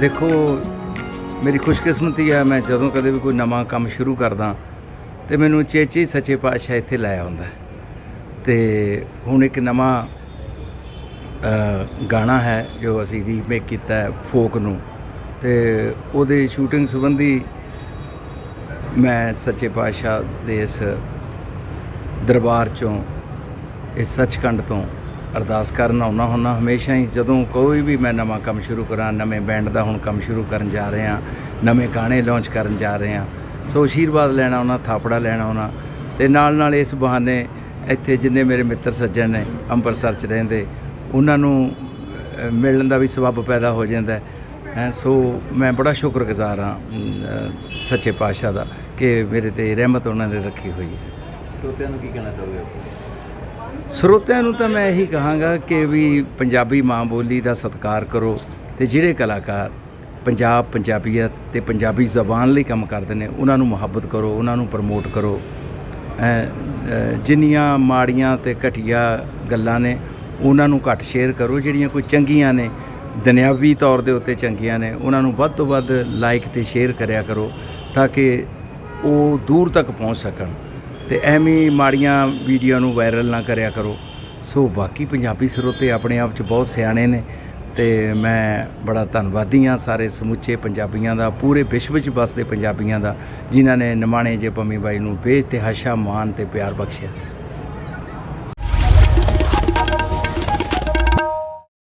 ਦੇਖੋ, ਮੇਰੀ ਖੁਸ਼ਕਿਸਮਤੀ ਆ ਮੈਂ ਜਦੋਂ ਕਦੇ ਵੀ ਕੋਈ ਨਵਾਂ ਕੰਮ ਸ਼ੁਰੂ ਕਰਦਾ, ਤੇ ਮੈਨੂੰ ਚੇਚੇ ਸੱਚੇ ਪਾਤਸ਼ਾਹ ਇੱਥੇ ਲਾਇਆ ਹੁੰਦਾ ਹੈ। ਤੇ ਹੁਣ ਇੱਕ ਨਵਾਂ ਗਾਣਾ ਹੈ, ਜੋ ਅਸੀਂ ਰੀਮੇਕ ਕੀਤਾ ਹੈ ਫੋਕ ਨੂੰ ਤੇ ਉਹਦੇ ਸ਼ੂਟਿੰਗ ਸੰਬੰਧੀ ਮੈਂ ਸੱਚੇ ਪਾਤਸ਼ਾਹ ਦੇ ਇਸ ਦਰਬਾਰ ਚੋਂ, ਇਸ ਸੱਚਖੰਡ ਤੋਂ ਅਰਦਾਸ ਕਰਨ ਆਉਣਾ ਹੁੰਦਾ ਹਮੇਸ਼ਾ ਹੀ। ਜਦੋਂ ਕੋਈ ਵੀ ਮੈਂ ਨਵਾਂ ਕੰਮ ਸ਼ੁਰੂ ਕਰਾਂ, ਨਵੇਂ ਬੈਂਡ ਦਾ ਹੁਣ ਕੰਮ ਸ਼ੁਰੂ ਕਰਨ ਜਾ ਰਹੇ ਹਾਂ ਨਵੇਂ ਗਾਣੇ ਲਾਂਚ ਕਰਨ ਜਾ ਰਹੇ ਹਾਂ ਸੋ ਆਸ਼ੀਰਵਾਦ ਲੈਣਾ ਉਹਨਾਂ ਥਾਪੜਾ ਲੈਣਾ ਉਹਨਾਂ ਤੇ ਨਾਲ ਨਾਲ ਇਸ ਬਹਾਨੇ ਇੱਥੇ ਜਿੰਨੇ ਮੇਰੇ ਮਿੱਤਰ ਸੱਜਣ ਨੇ ਅੰਮ੍ਰਿਤਸਰ ਚ ਰਹਿੰਦੇ, ਉਹਨਾਂ ਨੂੰ ਮਿਲਣ ਦਾ ਵੀ ਸਬੱਬ ਪੈਦਾ ਹੋ ਜਾਂਦਾ ਹੈ। ਸੋ ਮੈਂ ਬੜਾ ਸ਼ੁਕਰਗੁਜ਼ਾਰ ਹਾਂ ਸੱਚੇ ਪਾਤਸ਼ਾਹ ਦਾ ਕਿ ਮੇਰੇ ਤੇ ਰਹਿਮਤ ਉਹਨਾਂ ਨੇ ਰੱਖੀ ਹੋਈ ਹੈ। ਸਰੋਤਿਆਂ ਨੂੰ ਕੀ ਕਹਿਣਾ ਚਾਹੋਗੇ? ਸਰੋਤਿਆਂ ਨੂੰ ਤਾਂ ਮੈਂ ਇਹੀ ਕਹਾਂਗਾ ਕਿ ਵੀ ਪੰਜਾਬੀ ਮਾਂ ਬੋਲੀ ਦਾ ਸਤਿਕਾਰ ਕਰੋ ਤੇ ਜਿਹੜੇ ਕਲਾਕਾਰ ਪੰਜਾਬ ਪੰਜਾਬੀਅਤ ਤੇ ਪੰਜਾਬੀ ਜ਼ਬਾਨ ਲਈ ਕੰਮ ਕਰਦੇ ਨੇ, ਉਹਨਾਂ ਨੂੰ ਮੁਹੱਬਤ ਕਰੋ, ਉਹਨਾਂ ਨੂੰ ਪ੍ਰਮੋਟ ਕਰੋ। ਜਿੰਨੀਆਂ ਮਾੜੀਆਂ ਤੇ ਘਟੀਆ ਗੱਲਾਂ ਨੇ, ਉਹਨਾਂ ਨੂੰ ਘੱਟ ਸ਼ੇਅਰ ਕਰੋ, ਜਿਹੜੀਆਂ ਕੋਈ ਚੰਗੀਆਂ ਨੇ। ਦੁਨਿਆਵੀ ਤੌਰ ਦੇ ਉੱਤੇ ਚੰਗੀਆਂ ਨੇ, ਉਹਨਾਂ ਨੂੰ ਵੱਧ ਤੋਂ ਵੱਧ ਲਾਈਕ ਤੇ ਸ਼ੇਅਰ ਕਰਿਆ ਕਰੋ, ਤਾਂ ਕਿ ਉਹ ਦੂਰ ਤੱਕ ਪਹੁੰਚ ਸਕਣ। ਤੇ ਐਵੇਂ ਮਾੜੀਆਂ ਵੀਡੀਓ ਨੂੰ ਵਾਇਰਲ ਨਾ ਕਰਿਆ ਕਰੋ। ਸੋ ਬਾਕੀ ਪੰਜਾਬੀ ਸਰੋਤੇ ਆਪਣੇ ਆਪ 'ਚ ਬਹੁਤ ਸਿਆਣੇ ਨੇ ਤੇ ਮੈਂ ਬੜਾ ਧੰਨਵਾਦੀ ਹਾਂ ਸਾਰੇ ਸਮੁੱਚੇ ਪੰਜਾਬੀਆਂ ਦਾ, ਪੂਰੇ ਵਿਸ਼ਵ 'ਚ ਵਸਦੇ ਪੰਜਾਬੀਆਂ ਦਾ, ਜਿਨ੍ਹਾਂ ਨੇ ਨਿਮਾਣੇ ਜੇ ਪੰਮੀ ਬਾਈ ਨੂੰ ਬੇਇਤਹਾਸ਼ਾ ਮਾਣ ਤੇ ਪਿਆਰ ਬਖਸ਼ਿਆ।